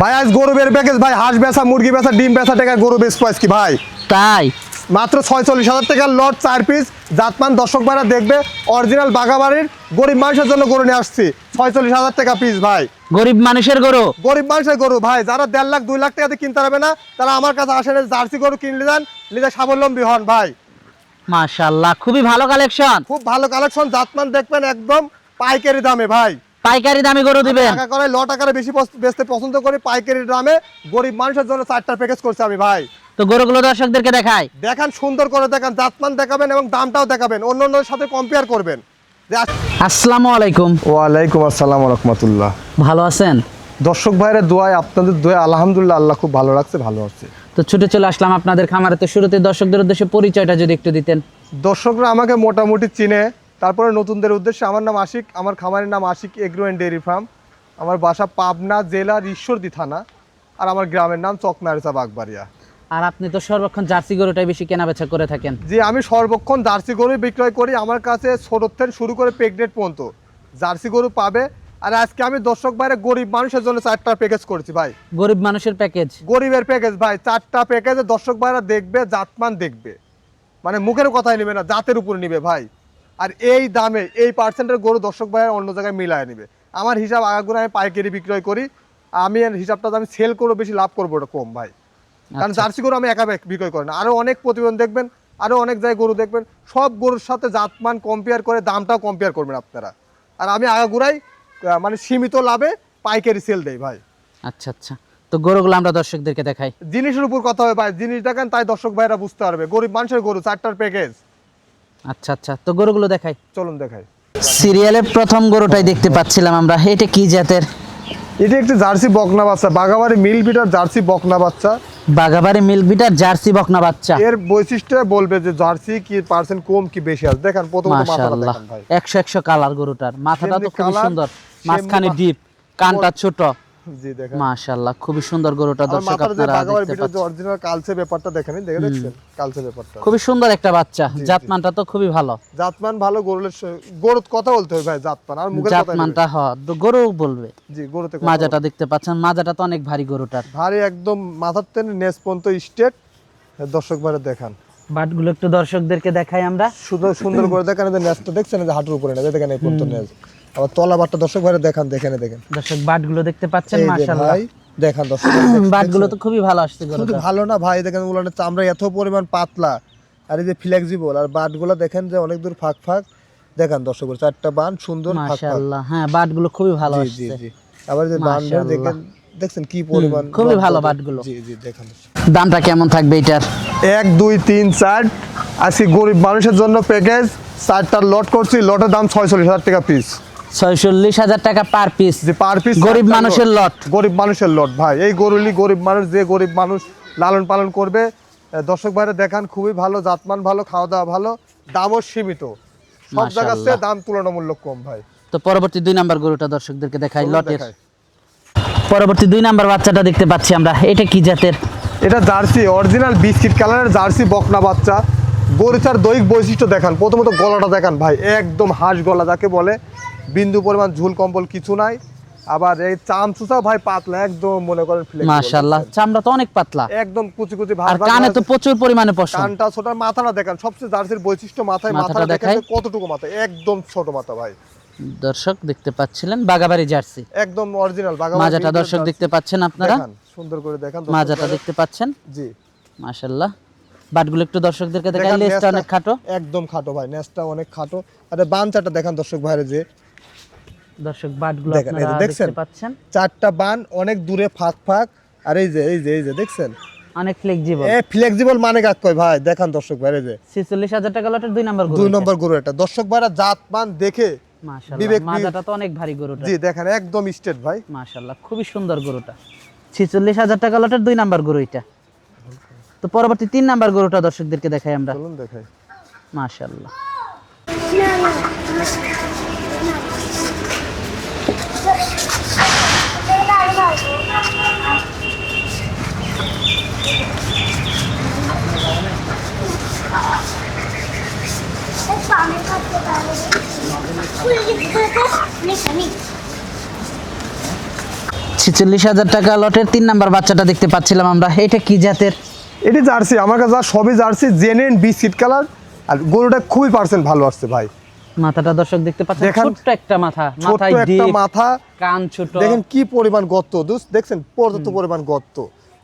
ভাই আজ গরু গরুবের প্যাকেজ ভাই হাঁস বেচা মুরগি বেচা ডিম বেচা টাকা গরু বেচবো আজকে ভাই। তাই? মাত্র ছয়চল্লিশ হাজার টাকার লট চার পিস জাতমান দর্শক ভাইরা দেখবে অরিজিনাল বাগাবাড়ির গরিব মানুষের জন্য গরু নিয়ে আসছি। ছয়চল্লিশ হাজার টাকা পিস ভাই। গরিব মানুষের গরু? গরিব মানুষের গরু ভাই। যারা দেড় লাখ দুই লাখ টাকাতে কিনতে পারবে না তারা আমার কাছে আসেন জার্সি গরু কিনলে যান নিজে স্বাবলম্বী হন ভাই। মাশাল্লাহ খুবই ভালো কালেকশন খুব ভালো কালেকশন জাতমান দেখবেন একদম পাইকারি দামে ভাই। পাইকারি দামে গরু দিবেন। টাকা করে লট আকারে বেশি বেচতে পছন্দ করি পাইকারি দামে। গরিব মানুষের জন্য চারটা প্যাকেজ করছি আমি ভাই। তো গরুগুলো দর্শকদেরকে দেখাই। দেখান সুন্দর করে দেখান জাতমান দেখাবেন এবং দামটাও দেখাবেন। অন্য অন্যের সাথে কম্পেয়ার করবেন। আসসালামু আলাইকুম। ওয়ালাইকুম আসসালাম রহমতুল্লাহ ভালো আছেন? দর্শক ভাইয়ের দোয়ায় আপনাদের দোয়া আলহামদুলিল্লাহ আল্লাহ খুব ভালো রাখছে ভালো আছে। তো ছুটে চলে আসলাম আপনাদের খামারে। তো শুরুতে দর্শকদের উদ্দেশ্যে পরিচয়টা যদি একটু দিতেন। দর্শকরা আমাকে মোটামুটি চিনে। তারপরে নতুনদের উদ্দেশ্যে আমার নাম আশিক আমার খামারের নাম Ashik Agro and Dairy Farm. আমার বাসা পাবনা জেলার ঈশ্বরদী থানা আর আমার গ্রামের নাম চকনারিসা বাগবাড়িয়া। আর আপনি তো সর্বক্ষণ জার্সি গরুটাই বেশি কেনাবেচা করে থাকেন। যে আমি সর্বক্ষণ জার্সি গরু বিক্রয় করি। আমার কাছে ছোটোর থেকে শুরু করে প্রেগনেন্ট পর্যন্ত জার্সি গরু পাবে। আর আজকে আমি দর্শক বাইরে গরিব মানুষের জন্য চারটা প্যাকেজ করেছি ভাই। গরিব মানুষের প্যাকেজ গরিবের প্যাকেজ ভাই চারটা প্যাকেজে দর্শক ভাইরা দেখবে জাতমান দেখবে। মানে মুখের কথাই নেবে না জাতের উপর নিবে ভাই। আর এই দামে এই পার্সেন্টের গরু দর্শক ভাইয়ের অন্য জায়গায় মিলায় নিবে। আমার হিসাব আগাগুলো আমি পাইকারি বিক্রয় করি। আমি এর হিসাবটা আমি সেল করব বেশি লাভ করব ওটা কম ভাই। কারণ আচ্ছা। জার্সি গরু আমি একা বিক- বিক্রয় করি না। আরও অনেক প্রতিবেদন দেখবেন আরও অনেক জায়গায় গরু দেখবেন সব গরুর সাথে জাতমান কম্পেয়ার করে দামটাও কম্পেয়ার করবেন আপনারা। আর আমি আগাগুড়াই মানে সীমিত লাভে পাইকারি সেল দেই ভাই। আচ্ছা আচ্ছা। তো গরুগুলো আমরা দর্শকদেরকে দেখাই। জিনিসের উপর কথা হবে ভাই। জিনিস দেখেন তাই দর্শক ভাইরা বুঝতে পারবে। গরিব মানুষের গরু চারটার প্যাকেজ আচ্ছা আচ্ছা। তো গরুগুলো দেখাই। চলুন দেখাই। সিরিয়ালের প্রথম গরুটাই দেখতে পাচ্ছিলাম আমরা। এটা কি জাতের? এটি একটি জার্সি বকনা বাচ্চা। বাগাবাড়ি মিল বিটার জার্সি বকনা বাচ্চা। বাগাবাড়ি মিল্ক বিটার জার্সি বকনা বাচ্চা। এর বৈশিষ্ট্য বলবে যে জার্সি কি পার্সেন্ট কম কি বেশি আছে? দেখেন প্রথমত মাথাটা দেখেন ভাই। একশো একশো কালার গরুটার। মাথাটা তো colour, সুন্দর। মাঝখানে ডিপ কানটা ছোট। জি দেখেন। মাশাআল্লাহ খুবই সুন্দর গরুটা দর্শক আপনারা দেখতে পাচ্ছেন। অরিজিনাল কালচে ব্যাপারটা দেখেন দেখে দেখছেন? কালচে ব্যাপারটা। খুবই সুন্দর একটা বাচ্চা জাতমানটা তো খুবই ভালো। জাতমান ভালো গরুলের গরুর কথা বলতে হবে ভাই জাতমান। আর মুখের কথা জাতমানটা হ গরু বলবে। জি গরুতে মাজাটা দেখতে পাচ্ছেন মাজাটা তো অনেক ভারী গরুটার। ভারী একদম মাথার টেনে নেস পর্যন্ত স্টেট দর্শক ভাইরা দেখান। বাটগুলো একটু দর্শকদেরকে দেখাই আমরা। সুন্দর সুন্দর করে দেখেন যে দেখছেন যে হাঁটুর উপরে নেস দেখেন এই পর্যন্ত নেস আবার তলা বাটটা দর্শক ভাইরা দেখান দেখেন দেখেন। দর্শক বাটগুলো দেখতে পাচ্ছেন মাশাআল্লাহ। দেখান দর্শক বাটগুলো তো খুবই ভালো আসছে গরুটা। ভালো না ভাই দেখেন উলানের চামড়া এত পরিমাণ পাতলা। আর এই যে ফ্লেক্সিবল আর বাটগুলো দেখেন যে অনেক দূর ফাঁক ফাঁক। দেখান দর্শক চারটা বান সুন্দর ফাঁক মাশাআল্লাহ হ্যাঁ বাটগুলো খুবই ভালো আসছে জি জি। আবার যে বান দেখেন দেখছেন কি পরিমাণ খুবই ভালো বাটগুলো। জি জি দেখেন। দামটা কেমন থাকবে এটার? এক দুই তিন চার। আজকে গরিব মানুষের জন্য প্যাকেজ চারটার লট করছি লটের দাম ছয়চল্লিশ হাজার টাকা পিস ছয়চল্লিশ হাজার টাকা পার পিস পার পিস গরিব মানুষের লট গরিব মানুষের লট ভাই। এই গরুলি গরিব মানুষ যে গরিব মানুষ লালন পালন করবে দর্শক ভাইরা দেখান খুবই ভালো জাতমান ভালো খাওয়া দাওয়া ভালো দামও সীমিত। সব জায়গার চেয়ে দাম তুলনামূলক কম ভাই। তো পরবর্তী দুই নাম্বার গরুটা দর্শকদেরকে দেখাই লটের। পরবর্তী দুই নাম্বার বাচ্চাটা দেখতে পাচ্ছি আমরা। এটা কি জাতের? এটা জার্সি অরিজিনাল বিস্কিট কালারের জার্সি বকনা বাচ্চা। গরুচার দৈহিক বৈশিষ্ট্য দেখান প্রথমত গলাটা দেখান ভাই একদম হাঁস গলা যাকে বলে। বিন্দু পরিমাণ ঝুল কম্বল কিছু নাই। আবার এই চামচুচা ভাই পাতলা একদম মনে করেন মাশাআল্লাহ চামড়া তো অনেক পাতলা। একদম কুচি কুচি ভাব আর কানে তো প্রচুর পরিমাণে পশম। কানটা ছোট মাথাটা দেখেন সবচেয়ে জার্সির বৈশিষ্ট্য মাথায় মাথাটা দেখেন কতটুকু মাথা একদম ছোট মাথা ভাই। দর্শক দেখতে পাচ্ছিলেন বাগাবাড়ি জার্সি। একদম অরিজিনাল বাগাবাড়ি মাজাটা দর্শক দেখতে পাচ্ছেন আপনারা? সুন্দর করে দেখান মাজাটা দেখতে পাচ্ছেন? জি। মাশাআল্লাহ। বাটগুলো একটু দর্শকদেরকে দেখাই লেজটা অনেক খাটো। একদম খাটো ভাই নেসটা অনেক খাটো। আর বাঞ্চাটা দেখান দর্শক ভাইরে যে। দর্শক বাটগুলো আপনারা দেখতে পাচ্ছেন। চারটা বান অনেক দূরে ফাঁক ফাঁক। আর এই যে এই যে এই যে দেখছেন? অনেক ফ্লেক্সিবল এ ফ্লেক্সিবল মানে কাক কয় ভাই? দেখান দর্শক ভাইরে যে। ছিচল্লিশ হাজার টাকা লটের দুই নাম্বার গরু দুই। নম্বর গরু এটা। দর্শক ভাইরা জাত মান দেখে বিবেক- মাজাটা তো অনেক ভারী গরুটা। জি দেখেন একদম স্টেট ভাই। মাশাআল্লাহ খুবই সুন্দর গরুটা। ছিচল্লিশ হাজার টাকা লটের দুই নাম্বার গরু এটা। তো পরবর্তী তিন নাম্বার গরুটা দর্শকদেরকে দেখাই আমরা। চলুন দেখাই। মাশাআল্লাহ। ছেচল্লিশ হাজার টাকা লটের তিন নাম্বার বাচ্চাটা দেখতে পাচ্ছিলাম আমরা। এটা কি জাতের? এটি জার্সি আমার কাছে সবই জার্সি কালার আর গরুটা খুবই পার্সেন্ট ভালো আসছে ভাই। মাথাটা দর্শক দেখতে পাচ্ছেন একটা মাথা মাথায় একটা মাথা। কান ছোট। দেখেন কি পরিমাণ দেখছেন? পর্যাপ্ত পরিমাণ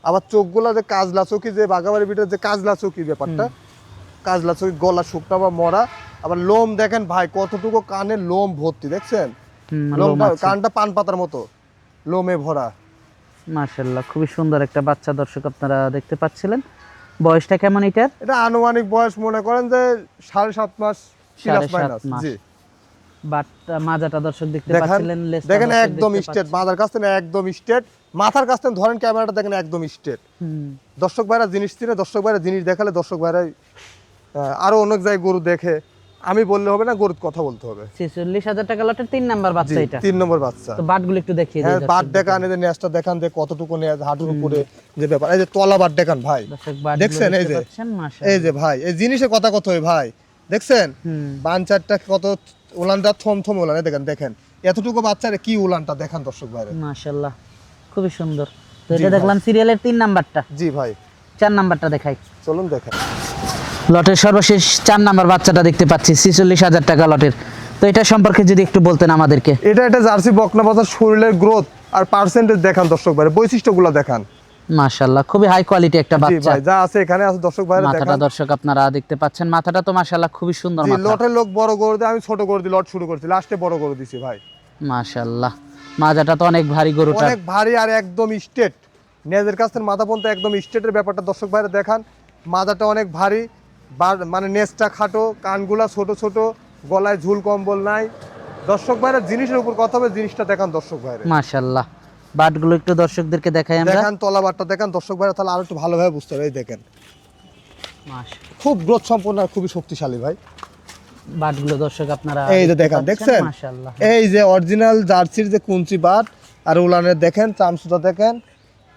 আবার চোখগুলা যে কাজলা চোখি যে বাগাবাড়ি বিটার যে কাজলা চোখি ব্যাপারটা কাজলা চোখি গলা শুকনা বা মরা আবার লোম দেখেন ভাই কতটুকু কানে লোম ভর্তি দেখছেন? লোমটা কানটা পান পাতার মতো লোমে ভরা। মাশাল্লাহ খুবই সুন্দর একটা বাচ্চা দর্শক আপনারা দেখতে পাচ্ছিলেন। বয়সটা কেমন এটার? এটা আনুমানিক বয়স মনে করেন যে সাড়ে সাত মাস সাড়ে সাত মাস। জি মাজাটা দর্শক দেখতে পাচ্ছিলেন দেখেন একদম স্ট্রেট পাচ্ছেন। কাছ থেকে একদম স্ট্রেট। মাথার কাছ থেকে ধরেন ক্যামেরাটা দেখেন একদম স্ট্রেট। দর্শক ভাইরা জিনিস চিনে দর্শক ভাইরা জিনিস দেখালে দর্শক আরও অনেক জায়গায় গরু দেখে। আমি বললে হবে না গরুর কথা বলতে হবে। ছেচল্লিশ হাজার টাকা লটের তিন নাম্বার বাচ্চা এটা। তিন নম্বর বাচ্চা। তো বাটগুলো একটু দেখিয়ে দিই হ্যাঁ বাট দেখান। নেসটা দেখান যে কতটুকু নেজ হাঁটুর উপরে যে ব্যাপার। এই যে তলা বাট দেখান ভাই। দেখছেন এই যে? এই যে ভাই এই জিনিসের কথা কত ভাই? দেখছেন? কত উলানটা থম থম উলান দেখেন দেখেন। এতটুকু বাচ্চারে কি উলানটা দেখান দর্শক ভাইরে। মাশাআল্লাহ খুবই সুন্দর। তো এটা দেখলাম সিরিয়ালের তিন নাম্বারটা। জি ভাই। চার নাম্বারটা দেখাই। চলুন দেখেন লটের সর্বশেষ চার নাম্বার বাচ্চাটা দেখতে পাচ্ছি ছিচল্লিশ হাজার টাকা লটের। তো এটা সম্পর্কে যদি একটু বলতেন আমাদেরকে। এটা একটা জার্সি বকনা বাচ্চার শরীরের গ্রোথ আর পার্সেন্টেজ দেখান দর্শক ভাইরে বৈশিষ্ট্যগুলো দেখান। মাশাআল্লাহ খুবই হাই কোয়ালিটি একটা বাচ্চা ভাই যা আছে এখানে আছে দর্শক ভাইরে মাথাটা দর্শক আপনারা দেখতে পাচ্ছেন মাথাটা তো মাশাআল্লাহ খুবই সুন্দর মাথা। লটের লোক বড় করে দিয়ে আমি ছোট করে দিই লট শুরু করছি লাস্টে বড় করে দিছি ভাই। মাশাআল্লাহ মাজাটা তো অনেক ভারী গরুটা অনেক ভারী আর একদম স্টেট নেজের কাছ থেকে মাথা পর্যন্ত একদম স্টেটের ব্যাপারটা দর্শক ভাইরে দেখান। মাথাটা অনেক ভারী মানে নেজটা খাটো কানগুলা ছোট ছোট গলায় ঝুল কম্বল নাই। দর্শক ভাইরা জিনিসের উপর কথা হবে জিনিসটা দেখান দর্শক ভাইরে। বাটগুলো একটু দর্শকদেরকে দেখাই আমরা। দেখান তলাবারটা দেখান। দর্শক ভাইরা তাহলে আরও একটু ভালোভাবে বুঝতে এই দেখেন। খুব গ্রোথ সম্পন্ন আর খুবই শক্তিশালী ভাই। বাটগুলো দর্শক আপনারা এই যে দেখান। দেখছেন? মাশাআল্লাহ এই যে অরিজিনাল জার্সির যে কুঞ্চি বাট আর উলানের দেখেন চামচুটা দেখেন।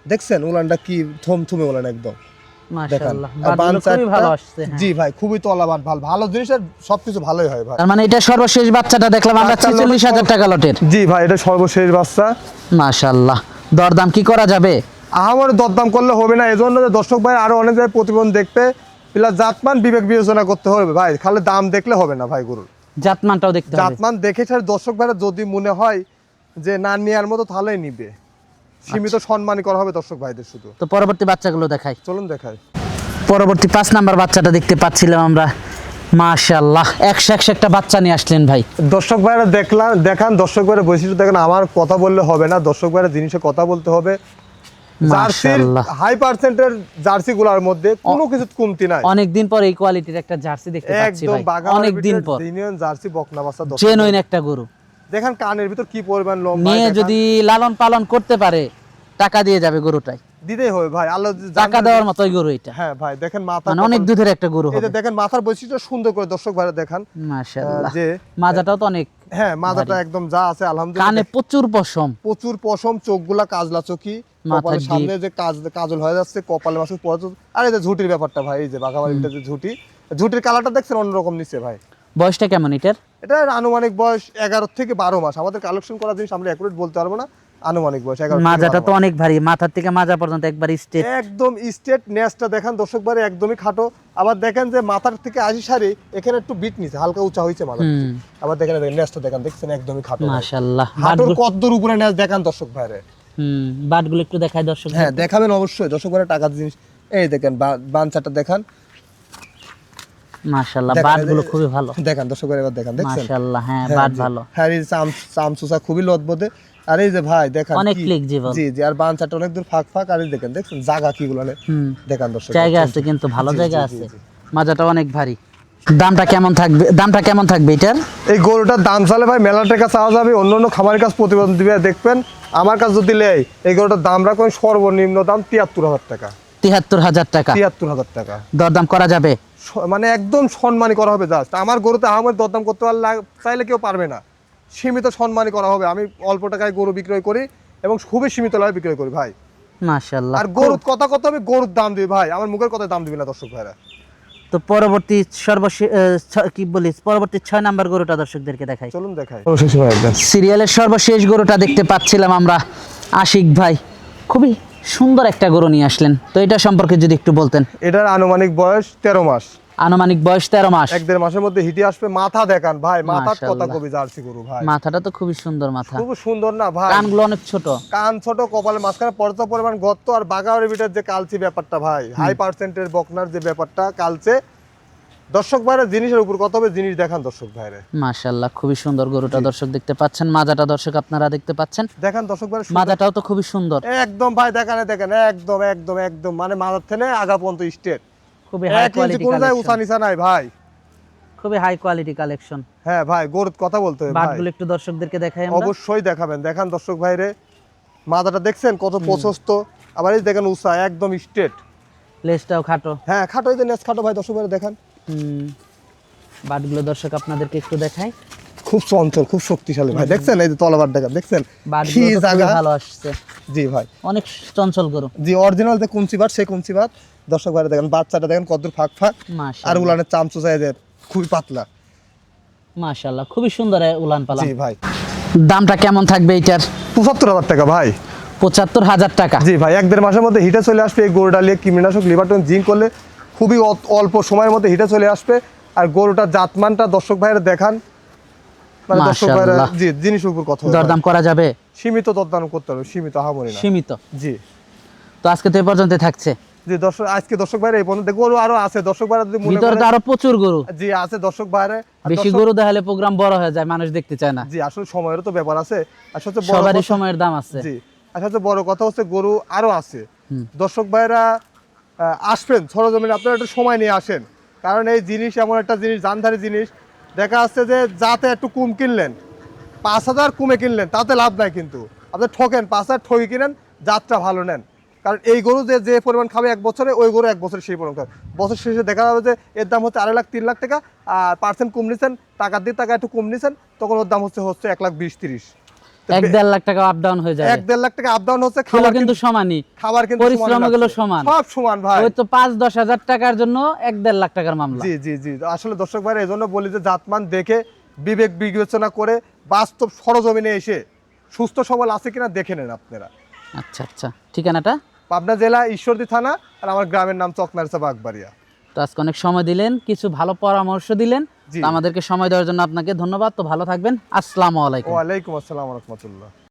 দেখছেন উলানটা কি থমথমে উলান একদম। হ্যাঁ। জি ভাই খুবই তলাবাট ভালো ভালো জিনিসের সবকিছু ভালোই হয় ভাই। তার মানে এটা সর্বশেষ বাচ্চাটা দেখলাম আমরা ছেচল্লিশ হাজার টাকা লটের। জি ভাই এটা সর্বশেষ বাচ্চা। মাশাআল্লাহ। দরদাম কি করা যাবে? আমার দরদাম করলে হবে না এজন্য দর্শক ভাই আরও অনেক জায়গায় প্রতিবন্ধ দেখবে প্লাস জাতমান বিবেক বিবেচনা করতে হবে ভাই খালি দাম দেখলে হবে না ভাই গরুর। জাতমানটাও দেখতে হবে। জাতমান দেখে দর্শক ভাইরা যদি মনে হয় যে না নেওয়ার মতো তাহলেই নিবে। সীমিত আচ্ছা। সম্মানই করা হবে দর্শক ভাইদের শুধু। তো পরবর্তী বাচ্চাগুলো দেখাই। চলুন দেখাই। পরবর্তী পাঁচ নাম্বার বাচ্চাটা দেখতে পাচ্ছিলাম আমরা। মাশাআল্লাহ একশো একশো একটা বাচ্চা নিয়ে আসলেন ভাই। দর্শক ভাইরা দেখলাম দেখান দর্শক ভাইরা বৈশিষ্ট্য দেখেন আমার কথা বললে হবে না দর্শক ভাইরা জিনিসে কথা বলতে হবে। হাই পার্সেন্টের জার্সি গুলার মধ্যে কোনো কিছু কমতি নাই। অনেকদিন পর এই কোয়ালিটির একটা জার্সি দেখতে পাচ্ছি একদম ভাই। অনেক দিন পর। জার্সি বকনা বাচ্চা জেনুইন একটা গরু। দেখেন কানের ভিতর কি পরিমাণ লোম ভাই নিয়ে যদি লালন পালন করতে পারে টাকা দিয়ে যাবে গরুটাই। দিতেই হবে ভাই আল্লাহ টাকা দেওয়ার মতোই গরু এটা। হ্যাঁ ভাই দেখেন মাথা মানে অনেক দুধের একটা গরু দেখেন মাথার বৈশিষ্ট্য সুন্দর করে দর্শক দেখান। মাশাআল্লাহ। যে মাজাটাও তো অনেক হ্যাঁ মাথাটা একদম যা আছে আলহামদুলিল্লাহ। কানে প্রচুর পশম। প্রচুর পশম চোখগুলা কাজলা চোখি। কপালের সামনে যে কাজ কাজল হয়ে যাচ্ছে কপালে মাসে আর এই যে ঝুটির ব্যাপারটা ভাই এই যে বাঘাবাড়িটা যে ঝুটি ঝুটির কালারটা দেখছেন অন্যরকম নিচ্ছে ভাই। বয়সটা কেমন এটার? এটা আনুমানিক বয়স এগারো থেকে বারো মাস। আমাদের কালেকশন করা জিনিস আমরা অ্যাকুরেট বলতে পারব না। আনুমানিক বয়স এগারো মাজাটা তো অনেক ভারী মাথার থেকে মাজা পর্যন্ত একবার স্টেট একদম স্টেট নেসটা দেখেন দর্শক বারে একদমই খাটো। আবার দেখেন যে মাথার থেকে আশি সারি এখানে একটু বিট নিছে হালকা উঁচা হয়েছে মাথা আবার দেখেন নেসটা দেখেন দেখছেন একদমই খাটো। ভাই। মাশাআল্লাহ। হাঁটুর বাটগুলো কদ্দুর উপরে নেস দেখান দর্শক ভাইরে। হুম বাটগুলো একটু দেখায় দর্শক হ্যাঁ দেখাবেন অবশ্যই দর্শক ভাইরা টাকা জিনিস এই দেখেন বাঞ্চাটা দেখান। মাশাআল্লাহ বাটগুলো এই খুবই ভালো। দেখান দর্শক এবার দেখান দেখছেন? মাশাআল্লাহ হ্যাঁ হ্যাঁ, বাট ভালো। হ্যাঁ এই চাম চামচুসা খুবই লদবদে। আর এই যে ভাই দেখান অনেক কি- flexible। জি জি আর বাঞ্চাটা অনেক দূর ফাঁক ফাঁক। আর এই দেখেন দেখছেন? জায়গা কি গুলো হুম। দর্শক জায়গা আছে কিন্তু ভালো জি, জি, জায়গা আছে মাজাটা অনেক ভারী। দামটা কেমন থাকবে? দামটা কেমন থাকবে এটার? এই গরুটার দাম চালে ভাই মেলা টাকা চাওয়া যাবে। অন্য অন্য খামারের কাছে প্রতিবেদন দিবে দেখবেন। আমার কাছে যদি লেই এই গরুটার দাম রাখবেন সর্বনিম্ন দাম তিয়াত্তর হাজার টাকা। তিয়াত্তর হাজার টাকা। তিয়াত্তর হাজার টাকা। দরদাম করা যাবে? মানে একদম সম্মানী করা হবে জাস্ট আমার গরুতে আমার দরদাম করতে পারলে চাইলে কেউ পারবে না। সীমিত সম্মানী করা হবে। আমি অল্প টাকায় গরু বিক্রয় করি এবং খুবই সীমিত লাভে বিক্রয় করি ভাই। মাশাআল্লাহ। আর গরুর কথা কত হবে? গরুর দাম দিবি ভাই। আমার মুখের কথা দাম দিবি না দর্শক ভাইরা। তো পরবর্তী সর্বশেষ কি বলিস? পরবর্তী ছয় নাম্বার গরুটা দর্শকদেরকে দেখাই। চলুন দেখাই। সিরিয়ালের সর্বশেষ গরুটা দেখতে পাচ্ছিলাম আমরা। আশিক ভাই। খুবই সুন্দর একটা গরু নিয়ে আসলেন। তো এটা সম্পর্কে যদি একটু বলতেন। এটার আনুমানিক বয়স তেরো মাস। আনুমানিক বয়স তেরো মাস। এক দেড় মাসের মধ্যে হিটে আসবে। মাথা দেখান ভাই মাথার কথা। কবি জার্সি গরু ভাই। মাথাটা তো খুবই সুন্দর মাথা। খুব সুন্দর না ভাই? কানগুলো অনেক ছোট। কান ছোট কপালের মাঝখানে পর্যাপ্ত পরিমাণ গর্ত আর বাগাওয়ারের ভিতর যে কালচে ব্যাপারটা ভাই। হাই পার্সেন্টের বকনার যে ব্যাপারটা কালচে দর্শক ভাইরা জিনিসের উপর কত হবে জিনিস দেখান দর্শক ভাইরে। মাশাল্লাহ খুবই সুন্দর গরুটা দর্শক দেখতে পাচ্ছেন মাজাটা দর্শক আপনারা দেখতে পাচ্ছেন। দেখেন দর্শক ভাইরা মাজাটাও তো খুবই সুন্দর। একদম ভাই দেখানে দেখেন একদম একদম একদম মানে মাথার থেকে আগা পর্যন্ত স্টেট। খুবই হাই কোয়ালিটি কোনো যায় উঁচা নিচা নাই ভাই। খুবই হাই কোয়ালিটি কালেকশন হ্যাঁ ভাই গরুর কথা বলতে হবে ভাই। বাটগুলো একটু দর্শকদেরকে দেখাই আমরা। অবশ্যই দেখাবেন দেখান দর্শক ভাইরে। মাজাটা দেখছেন কত প্রশস্ত। আবার এই দেখেন উঁচা একদম স্ট্রেট লেজটাও খাটো। হ্যাঁ খাটো এই যে নেস খাটো ভাই দর্শক ভাইরে দেখান। বাটগুলো দর্শক আপনাদেরকে একটু দেখাই। খুব চঞ্চল খুব শক্তিশালী ভাই। দেখছেন? এই যে তলাবার দেখা দেখছেন? কি জায়গা? ভালো আসছে। জি ভাই। অনেক চঞ্চল গরু। জি অরিজিনাল যে কুঞ্চি ভাত সেই কুঞ্চি ভাত দর্শক ভাইরে দেখেন বাচ্চাটা দেখেন কত ফাঁক ফাঁক। আর উলানের চামচু চাই যে খুবই পাতলা। মাশাআল্লাহ খুবই সুন্দর উলান পালা। জি ভাই। দামটা কেমন থাকবে এটার? পঁচাত্তর হাজার টাকা ভাই। পঁচাত্তর হাজার টাকা। জি ভাই এক দেড় মাসের মধ্যে হিটে চলে আসবে এই গরু ডালিয়ে কীটনাশক লিভারটন জিঙ্ক করলে খুবই অল্প সময়ের মধ্যে হিটে চলে আসবে। আর গরুটার জাতমানটা দর্শক ভাইয়ের দেখান। মানে দর্শক ভাইয়েরা জি জিনিসের উপর কথা দরদাম করা যাবে? সীমিত দরদাম করতে হবে সীমিত হামরি না। সীমিত? জি। তো আজকে তো এই পর্যন্ত থাকছে? জি দর্শক আজকে দর্শক ভাইরা এই পর্যন্ত গরু আরও আছে দর্শক ভাইরা যদি মনে ভিতরে আরও প্রচুর গরু। জি আছে দর্শক ভাইরা বেশি গরু দেখালে প্রোগ্রাম বড় হয়ে যায় মানুষ দেখতে চায় না। জি আসলে সময়েরও তো ব্যাপার আছে। সবারই কথা- সময়ের দাম আছে। জি। আর বড় কথা হচ্ছে গরু আরও আছে। দর্শক ভাইরা আসবেন সরজমিনে, আপনারা একটু সময় নিয়ে আসেন। কারণ এই জিনিস এমন একটা জিনিস জানধারি জিনিস। দেখা যাচ্ছে যে যাতে একটু কুম কিনলেন, পাঁচ হাজার কুমে কিনলেন, তাতে লাভ নাই কিন্তু। আপনি ঠকেন, পাঁচ হাজার ঠকি কিনেন, যাত্রা ভালো নেন। কারণ এই গরু যে যে পরিমাণ খাবে এক বছরে, ওই গরু এক বছরে সেই পরিমাণ খাবে। বছর শেষে দেখা যাবে যে এর দাম হচ্ছে আড়াই লাখ, তিন লাখ টাকা, আর পার্সেন্ট কম নিছেন, টাকা দিয়ে টাকা একটু কম নিছেন, তখন ওর দাম হচ্ছে হচ্ছে এক লাখ বিশ, তিরিশ। এক দেড় লাখ টাকা আপ ডাউন হয়ে যায় এক দেড় লাখ টাকা আপ ডাউন হচ্ছে খাবার কিন্তু কিন্তু সমানই। খাবার কিন্তু পরিশ্রমগুলো সমান। সব সমান ভাই। ওই তো পাঁচ দশ হাজার টাকার জন্য এক দেড় লাখ টাকার মামলা। জি জি জি। আসলে দর্শক ভাইরা এই বলি যে জাতমান দেখে বিবেক বিবেচনা করে বাস্তব সরজমিনে এসে সুস্থ সবল আছে কিনা দেখে নেন আপনারা। আচ্ছা আচ্ছা। ঠিকানাটা? পাবনা জেলা ঈশ্বরদী থানা আর আমার গ্রামের নাম চকনারসা বাগবাড়িয়া। তো আজকে অনেক সময় দিলেন কিছু ভালো পরামর্শ দিলেন। আমাদেরকে সময় দেওয়ার জন্য আপনাকে ধন্যবাদ। তো ভালো থাকবেন। আসসালামু আলাইকুম। ওয়ালাইকুম আসসালাম রহমতুল্লাহ।